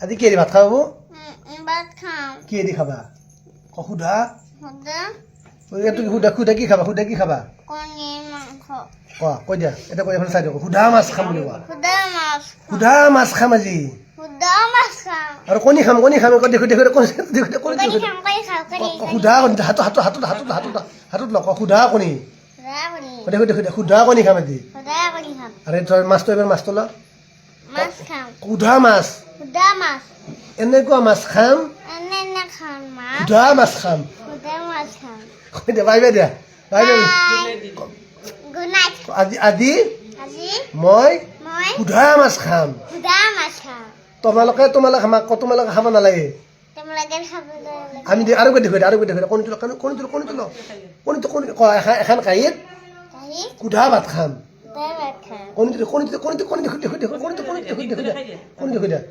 আজি কিহেদি ভাত খাব ভাত খাওঁ কিহেদি খাবা? ক সুধা। সুদা তুমি সুধা সুধা কি খাবা? সুধা কি খাবা? কণী মাংস। ক কৈ দিয়া। এতিয়া কৈ এইফালে চাই দিয়ক। সুধা মাছ খাম বুলি কোৱা। সুদা মাছ সুধা মাছ খাম আজি। সুদা মাছ খাওঁ আৰু কণী খাম কণী খাম। কৈ দেখো দেখো ক- ক- কণী। হাতত হাতত হাতত হাতত হাতত হাতত লক সুধা কণী। কৈ দেখো দেখো দেখো সুধা কণী খাম আজি। খাম। আৰু মাছটো এবাৰ মাছটো ল। মাছ খাওঁ সুধা মাছ। সুদা মাছ এনেকুৱা মাছ খাম খাওঁ মাছ খাম দিয়া বাই বাই দিয়া বাই আজি আজি মই সুধা মাছ খাম তোমালোকে তোমালোকে খাম আকৌ তোমালোকে খাব নালাগে আমি দে আৰু কৈ দেখো আৰু কৈ দেখো কণীটো লওক কণীটো লওক কণীটো লওক কণীটো কণী এখন কাঁহীত কাঢ়ি সুধা ভাত খাম কণীটো কণীটো কণীটো কণী দেখো দেখো দেখো কণীটো কণী দেখো দেখো দিয়া কণী দেখো দিয়া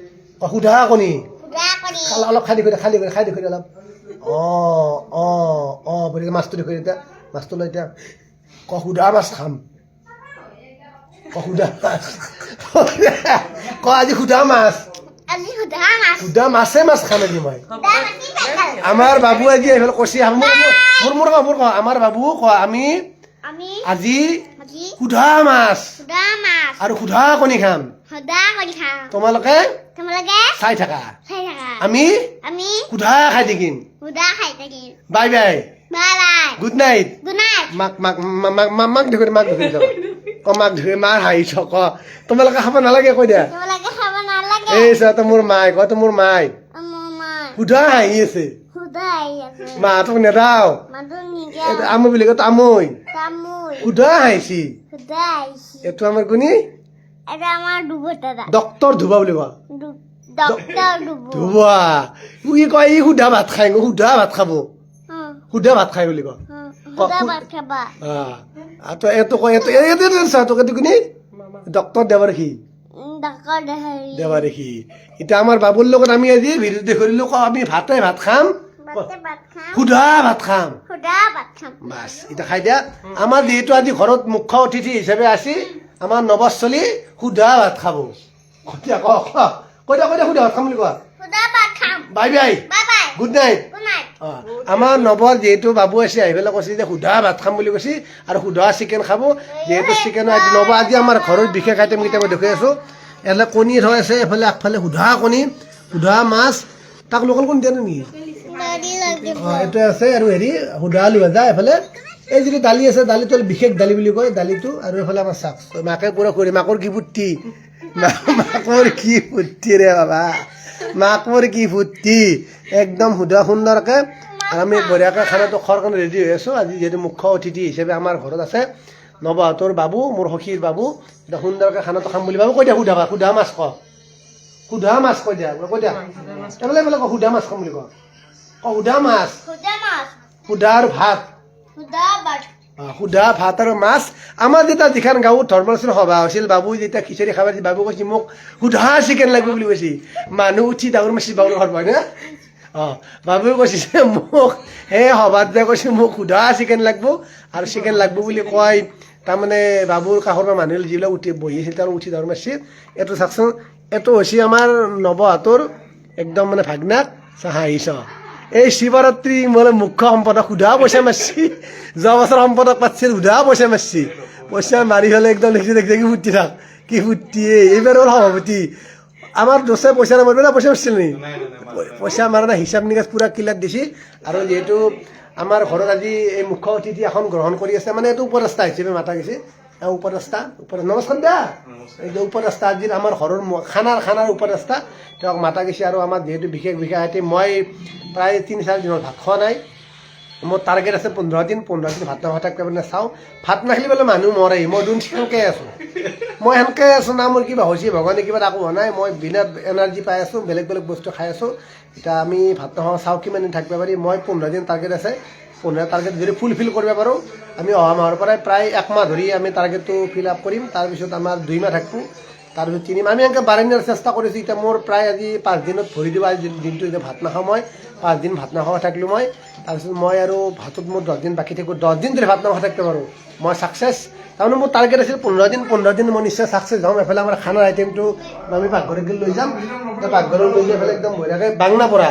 সুধা কণী। অলপ দেখো দিয়া খাই দেখো খাই দেখো অলপ। অঁ অঁ অঁ বুলি মাছটো দেখো এতিয়া মাছটো লৈ এতিয়া ক সুধা মাছ খাম। ক মাছ। ক আজি সুধা মাছ। সুধা মাছে। মাছ খাম আজি মই। আমাৰ বাবু আজি এইফালে কৈছে মোৰ মোৰ কওঁ মোৰ কওঁ আমাৰ বাবু কওঁ আমি আজি সুধা মাছ। আৰু সুধা কণী খাম। তোমালোকে চাই থাকা। আমি? আমি? সুধা খাই থাকিম? সুদা খাই থাকিম? Bye bye. Bye bye good night. Good night. মাক মাক মা- মাক মাক মাক ধৰি মাক ধৰি যাব। ক মাক ধৰি মাৰ হাঁহিছ ক তোমালোকে খাব নালাগে কৈ দিয়া। এই চোৱা মোৰ মাই কয় মোৰ মাই। সুধা হাঁহি আছে? আহি মাহঁতক নেদাও আমৈ বুলি কয় তামৈ সুধা হাঁহিছি? এইটো আমাৰ কোনি এটা আমাৰ ডুব দাদা। ধুবা বুলি কোৱা। ডক্টৰ ডুব ধুবা ই কয় ই সুধা ভাত খাই সুধা ভাত খাব। সুধা ভাত খাই বুলি কয়। সুদা ভাত খাবা। কয় এইটো এইটো চা তোক এইটো কোনি ডক্তৰ দেৱাৰসী। উম, ডক্টৰ দেৱাৰসী। এতিয়া আমাৰ বাবুৰ লগত আমি আজি ভিডিঅ' দেখুৱালোঁ কওঁ আমি ভাতে ভাত খাম? বাটে ভাত খাম। সুধা ভাত খাম। সুদা ভাত খাম। বাছ এতিয়া খাই দিয়া। আমাৰ যিহেতু আজি ঘৰত মুখ্য অতিথি হিচাপে আছে আমাৰ নৱস্থলী সুধা ভাত খাব। কৈ দিয়া ক ক। দিয়া কৈ দিয়া সুধা ভাত খাম বুলি কোৱা? Bye bye. গুড নাইট অ, আমাৰ নৱৰ যিহেতু বাবু আছে আহি পেলাই কৈছে যে সুধা ভাত খাম বুলি কৈছে আৰু সুধা চিকেন খাব। যিহেতু চিকেন নৱ আজি আমাৰ ঘৰৰ বিশেষ আইটেম কেইটা মই দেখুৱাই আছোঁ। এফালে কণী থৈ আছে এফালে আগফালে সুধা কণী সুধা মাছ। তাক লোকেল কণী দিয়া নেকি লাগিব আছে আৰু হেৰি সুধা আলু ভাজা এফালে এই যিটো দালি আছে দালিটো বিশেষ দালি বুলি কয় দালিটো আৰু এইফালে আমাৰ চাক মাকে পুৰা কৰি মাকৰ কি ফূৰ্তি? মা- মাকৰ কি ফূৰ্তি ৰে বাবা? মাকৰ কি ফূৰ্তি? একদম সুধা সুন্দৰকে আৰু আমি বঢ়িয়াকৈ খানাটো খোৱাৰ কাৰণে ৰেডি হৈ আছোঁ। আজি যিহেতু মুখ্য অতিথি হিচাপে আমাৰ ঘৰত আছে নৱহঁতৰ বাবু মোৰ সখীৰ বাবু। এতিয়া সুন্দৰকৈ খানাটো খাম বুলি বাবু কৈ দিয়া সুধা সুধা মাছ ক। সুধা মাছ কৈ দিয়া কৈ দিয়া। এইফালে এইফালে ক সুধা মাছ খাম বুলি ক। ক সুধা মাছ। সুদা মাছ। সুধা আৰু ভাত। সুধা ভাত আৰু মাছ। আমাৰ যেতিয়া যিখন গাঁৱত ধৰ্মলোচনী সভা হৈছিল বাবু যেতিয়া খিচাৰি খাব দিছিল বাবু কৈছে মোক সুধা চিকেন লাগিব বুলি কৈছে। মানুহ উঠি ডাঙৰ মাছি বাবুৰ ঘৰত হয় না অঁ বাবুৱে কৈছে মোক সেই সভাত যে কৈছে মোক সুধা চিকেন লাগিব আৰু চিকেন লাগিব বুলি কয়। তাৰমানে বাবুৰ কাষৰ পৰা মানুহ যিবিলাক উঠি বহি আছিল তেওঁ উঠি ডাঙৰ মাৰিছে এইটো চাওকচোন এইটো হৈছে আমাৰ নৱহাতৰ একদম মানে ভাগনাক চা হাঁহিছ এই শিৱৰাত্ৰি মানে মুখ্য সম্পাদক সুধা পইচা মাৰছি যোৱা বছৰ সম্পাদক পাতিছিল সুধা পইচা মাৰছি পইচা মাৰি হ'লে একদম দেখি দেখি কি ফূৰ্তি থাক। কি এই এইবাৰ হ'ল সভাপতি। আমাৰ দোষে পইচা নামাৰিব না পইচা মাৰিছিল নি? পইচা মাৰা নাই, হিচাপ নিকাচ পূৰা ক্লিয়াৰ দিছে আৰু যিহেতু আমাৰ ঘৰত আজি এই মুখ্য অতিথি এখন গ্ৰহণ কৰি আছে মানে এইটো উপদেষ্টা হিচাপে মাতা গৈছে। এওঁ উপদেষ্টা উপ নমস্কাৰ দিয়া এই যে উপদেষ্টা আজি আমাৰ ঘৰৰ ম- খানাৰ খানাৰ উপদেষ্টা তেওঁক মাতা গৈছে আৰু আমাৰ যিহেতু বিশেষ বিশেষ আইটেম মই প্ৰায় তিনি চাৰি দিনত ভাত খোৱা নাই। মোৰ টাৰ্গেট আছে পোন্ধৰ দিন পোন্ধৰ দিন ভাত নাখোৱা থাকিব মানে চাওঁ। ভাত নাখালে বোলে মানুহ মৰে মই দুন সেনেকৈ আছোঁ। মই সেনেকৈ আছোঁ না মোৰ কিবা হৈছে ভগৱানে কিবা একো হোৱা নাই। মই বিৰাট এনাৰ্জি পাই আছোঁ বেলেগ বেলেগ বস্তু খাই আছোঁ। এতিয়া আমি ভাত নাখাওঁ চাওঁ কিমান দিন থাকিব পাৰি, মই পোন্ধৰ দিন টাৰ্গেট আছে। পোন্ধৰ টাৰ্গেট যদি ফুলফিল কৰিব পাৰোঁ, আমি অহা মাহৰ পৰাই প্ৰায় একমাহ ধৰি আমি টাৰ্গেটটো ফিল আপ কৰিম। তাৰপিছত আমাৰ দুই মাহ থাকিব। তাৰপিছত তিনি আমি এনেকৈ বাঢ়াই নিয়াৰ চেষ্টা কৰিছোঁ। এতিয়া মোৰ প্ৰায় আজি পাঁচ দিনত ভৰি দিব, আজি দিনটো এতিয়া ভাত নাখাওঁ মই। পাঁচদিন ভাত নাখোৱা থাকিলোঁ মই। তাৰপিছত মই আৰু ভাতত মোৰ দহদিন বাকী থাকিব। দহদিন ধৰি ভাত নাখোৱা থাকিব পাৰোঁ। মই ছাকচেছ তাৰমানে মোৰ টাৰ্গেট আছিল পোন্ধৰ দিন পোন্ধৰ দিন মই নিশ্চয় ছাকচেছ হ'ম। এফালে আমাৰ খানাৰ আইটেমটো আমি পাকঘৰত গৈ লৈ যাম। পাকঘৰত লৈ যাই এফালে একদম বঢ়িয়াকৈ বাংনা পৰা।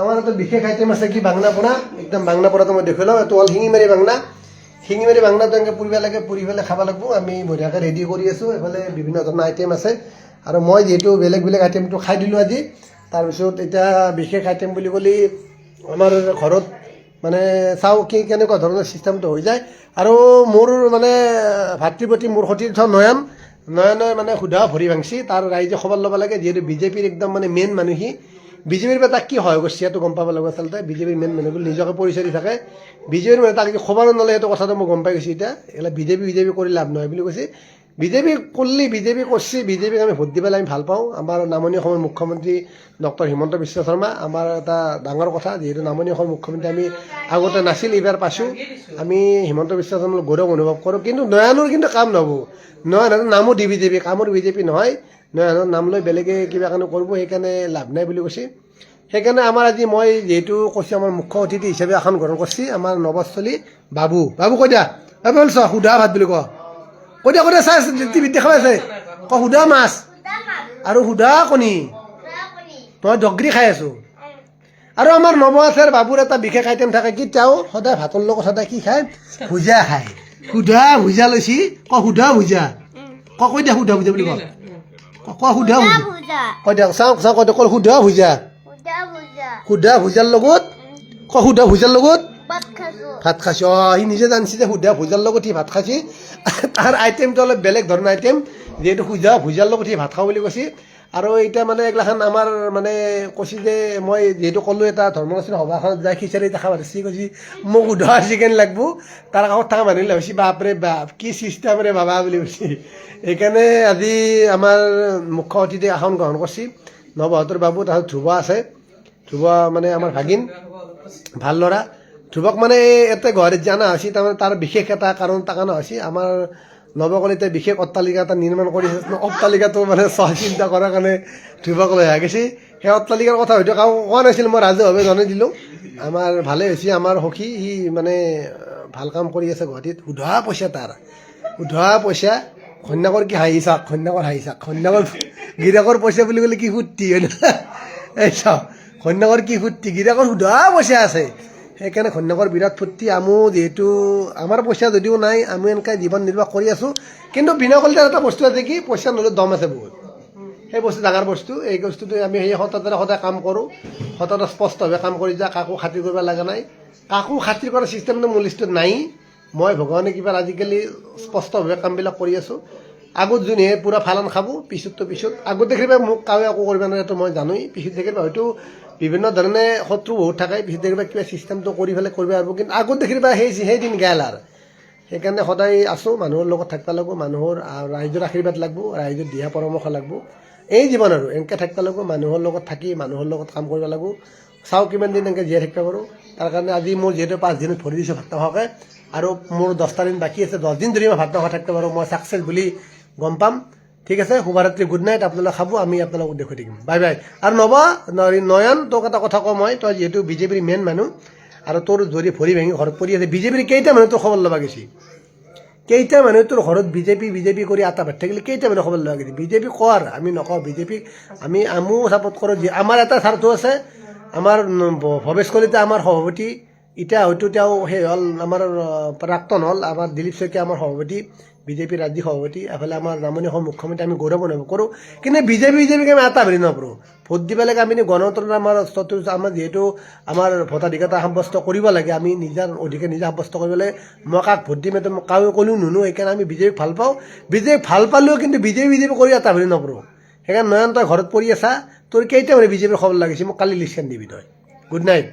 আমাৰ এটা বিশেষ আইটেম আছে কি বাংনা পৰা? একদম বাংনা পৰাটো মই দেখুৱাই লওঁ। এইটো হ'ল শিঙিমাৰি বাংনা। শিঙিমাৰি বাংনাটো এনেকৈ পুৰিব লাগে পুৰি পেলাই খাব লাগিব। আমি বঢ়িয়াকৈ ৰেডি কৰি আছোঁ। এইফালে বিভিন্ন ধৰণৰ আইটেম আছে। আৰু মই যিহেতু বেলেগ বেলেগ আইটেমটো খাই দিলোঁ আজি, তাৰপিছত এতিয়া বিশেষ আইটেম বুলি ক'লে আমাৰ ঘৰত মানে চাওঁ কি কেনেকুৱা ধৰণৰ চিষ্টেমটো হৈ যায়। আৰু মোৰ মানে ভাতৃপ্ৰতি মোৰ সতীৰ্থ নয়ন নয়নে মানে সুধা ভৰি ভাঙছি, তাৰ ৰাইজে খবৰ ল'ব লাগে, যিহেতু বিজেপিৰ একদম মানে মেইন মানুহ। বিজেপিৰ পৰা তাক কি সহায় কৰিছে সেইটো গম পাব লাগিব আচলতে, বিজেপিৰ মেইন মানুহ বুলি নিজকে পৰিচয় দি থাকে। বিজেপিৰ মানে তাক খবৰ নলয়, সেইটো কথাটো মই গম পাই গৈছোঁ এতিয়া। এইবিলাক বিজেপি বিজেপি কৰি লাভ নহয় বুলি কৈছে। বিজেপি কৰিলে বিজেপি কৰিছে বিজেপিক আমি ভোট দিবলৈ আমি ভালো পাওঁ। আমাৰ নামনি অসমৰ মুখ্যমন্ত্ৰী ডক্টৰ হিমন্ত বিশ্ব শৰ্মা, আমাৰ এটা ডাঙৰ কথা, যিহেতু নামনি অসমৰ মুখ্যমন্ত্ৰী আমি আগতে নাছিল, এইবাৰ পাইছোঁ। আমি হিমন্ত বিশ্ব শৰ্মাৰ গৌৰৱ অনুভৱ কৰোঁ। কিন্তু নয়নৰ কিন্তু কাম নহ'ব নয়নৰ নামো দি বিজেপি কামৰ বিজেপি নহয়। নয়নৰ নাম লৈ বেলেগে কিবা কাৰণে কৰিব, সেইকাৰণে লাভ নাই বুলি কৈছে। সেইকাৰণে আমাৰ আজি মই যিহেতু কৈছোঁ, আমাৰ মুখ্য অতিথি হিচাপে আসন গ্ৰহণ কৰিছে, আমাৰ নৱস্থলী বাবু। বাবু কৈ দিয়া। বাবু চোৱা, সুধা ভাত বুলি কওঁ কৈ দিয়া কৈ দিয়া চাই টিভিত দেখাই আছে। ক সুদা মাছ। আৰু সুদা কণী। মই দগৰি খাই আছোঁ। আৰু আমাৰ নৱ আছেৰ বাবুৰ এটা বিশেষ আইটেম থাকে কি তেওঁ সদায় ভাতৰ লগত সদায় কি খায়? ভুজা খায়। সুধা ভুজা লৈছি। ক সুধা ভুজা। ক কৈ দিয়া সুধা ভুজা বুলি ক। ক- ক সুধা ভুজা। কৈ দিয়া চাওঁ চাওঁ কৈ দিয়া কল সুধা ভুজা। সুধা ভুজাৰ লগত ক সুধা ভুজাৰ লগত ভাত খাইছোঁ? অঁ, সি নিজে জানিছে যে সুধা ভুজাৰ লগত সি ভাত খাইছে। তাৰ আইটেমটো অলপ বেলেগ ধৰণৰ আইটেম যিহেতু সুধা ভুজাৰ লগত সি ভাত খাওঁ বুলি কৈছে। আৰু এতিয়া মানে এইগিলাখান আমাৰ মানে কৈছে যে, মই যিহেতু ক'লোঁ, এটা ধৰ্মনাচীন সভাখনত যাই খিচাৰি দেখা পাতিছি কৈছে, মোক সুধা চিকেন লাগব। তাৰ কাষত থকা মানুহে ভাবিছে বাপৰে বাপ কি চিষ্টেমৰে বাবা বুলি কৈছে। সেইকাৰণে আজি আমাৰ মুখ্য অতিথি আসন গ্ৰহণ কৰিছে। নৱহঁতৰ বাবু তাৰপিছত ধ্ৰুৱ আছে। ধ্ৰুৱ মানে আমাৰ ভাগিন। ভালো ল'ৰা। ধ্ৰুৱক মানে এটা গুৱাহাটীত জানা হৈছে তাৰমানে তাৰ বিশেষ এটা কাৰণ কাৰণে হৈছে আমাৰ নৱকলিতে বিশেষ অট্টালিকা এটা নিৰ্মাণ কৰি অট্টালিকাটো মানে চোৱা চিন্তা কৰাৰ কাৰণে ধ্ৰুৱক লৈ অহা গৈছে। সেই অট্টালিকাৰ কথা হয়তো কাকো কোৱা নাছিল, মই ৰাজহুৱাভাৱে জনাই দিলোঁ। আমাৰ ভালেই হৈছে, আমাৰ সখী, সি মানে ভালো কাম কৰি আছে গুৱাহাটীত। সোধা পইচা তাৰ। সোধা পইচা কন্যাকৰ কি হাঁহি চাওক কন্যাকৰ হাঁহি চাওক। কন্যাকৰ গিৰাকৰ পইচা বুলি ক'লে কি ফূৰ্তি হয় না? এই চাওক কন্যাকৰ কি ফূৰ্তি গিৰাকৰ সোধা পইচা আছে। সেইকাৰণে কন্যাকৰ বিৰাট ফূৰ্তি। আমো যিহেতু, আমাৰ পইচা যদিও নাই আমি এনেকৈ জীৱন নিৰ্বাহ কৰি আছোঁ। কিন্তু বিনা কলিতাৰ এটা বস্তু আছে কি, পইচা নলৈ দম আছে বহুত। সেই বস্তু ডাঙৰ বস্তু। এই বস্তুটো আমি সেই সততাৰে সদায় কাম কৰোঁ। সততা স্পষ্টভাৱে কাম কৰি যা কাকো খাতিৰ কৰিব লগা নাই। কাকো খাতিৰ কৰা ছিষ্টেমটো মোৰ লিষ্টত নাই। মই ভগৱানে কিবা আজিকালি স্পষ্টভাৱে কামবিলাক কৰি আছোঁ। আগত যোনে পূৰা ফালান খাব পিছততো পিছত। আগত দেখিবা মোক কাৱে একো কৰিব নোৱাৰে এইটো মই জানোৱেই। পিছত দেখিবা হয়তো বিভিন্ন ধৰণে শত্ৰু বহুত থাকে পিছত দেখিবা কিবা ছিষ্টেমটো কৰি পেলাই কৰিব পাৰিব। কিন্তু আগত দেখিবা সেই সেই দিন গেল আৰু। সেইকাৰণে সদায় আছোঁ, মানুহৰ লগত থাকিব লাগিব, মানুহৰ ৰাইজৰ আশীৰ্বাদ লাগিব, ৰাইজৰ দিহা পৰামৰ্শ লাগিব। এই জীৱন আৰু, এনেকৈ থাকিব লাগিব, মানুহৰ লগত থাকি, মানুহৰ লগত কাম কৰিব লাগিব। চাওঁ কিমান দিন এনেকৈ জীয়াই থাকিব পাৰোঁ। তাৰ কাৰণে আজি মোৰ যিহেতু পাঁচ দিনত ভৰি দিছোঁ ভাত নোখোৱাকৈ, আৰু মোৰ দহটা দিন বাকী আছে, দহ দিন ধৰি মই ভাত নোখোৱা থাকিব পাৰোঁ, মই ছাকচেছ বুলি গম পাম। ঠিক আছে? শুভৰাত্ৰি গুড নাইট আপোনালোকে খাব, আমি আপোনালোকক দেখুৱাই থাকিম। বাই বাই আৰু নবা নয়ন, তোক এটা কথা কওঁ মই, তই যিহেতু বিজেপিৰ মেইন মানুহ, আৰু তোৰ যদি ভৰি ভাঙি ঘৰত পৰি আছে, বিজেপিৰ কেইটা মানুহ তোৰ খবৰ ল'বা গৈছে? কেইটা মানুহে তোৰ ঘৰত বিজেপি বিজেপি কৰি আটা ভাত থাকিলে কেইটা মানুহ খবৰ লোৱা গৈছে? বিজেপি কৰ? আমি নকওঁ বিজেপিক আমি, আমো ছাপোৰ্ট কৰোঁ, যি আমাৰ এটা স্বাৰ্থ আছে, আমাৰ ভৱেশ কলিতা আমাৰ সভাপতি এতিয়া হয়তো তেওঁ সেই হ'ল, আমাৰ প্ৰাক্তন হ'ল, আমাৰ দিলীপ শইকীয়া আমাৰ সভাপতি ৰাজ্যিক সভাপতি, এফালে আমাৰ নামনি অসম মুখ্যমন্ত্ৰী আমি গৌৰৱ অনুভৱ কৰোঁ। কিন্তু বিজেপি, বিজেপিক আমি এটা হেৰি নকৰোঁ। ভোট দিব লাগে আমি গণতন্ত্ৰ আমাৰ স্তৰটো আমাৰ যিহেতু আমাৰ ভোটাধিকাৰতা সাব্যস্ত কৰিব লাগে, আমি নিজৰ অধিকাৰ নিজে সাব্যস্ত কৰিব লাগে। মই কাক ভোট দিম, এইটো মই ক'লেও নুনো সেইকাৰণে আমি বিজেপিক ভালো পাওঁ। বিজেপিক ভালো পালেও কিন্তু বিজেপি বিজেপি কৰি এটা হেৰি নকৰোঁ। সেইকাৰণে নয়ন তই ঘৰত পৰি আছা, তোৰ কেইটা মানে বিজেপিৰ খবৰ লাগিছে, মোক কালি লিষ্টখন দিবি তই। Good night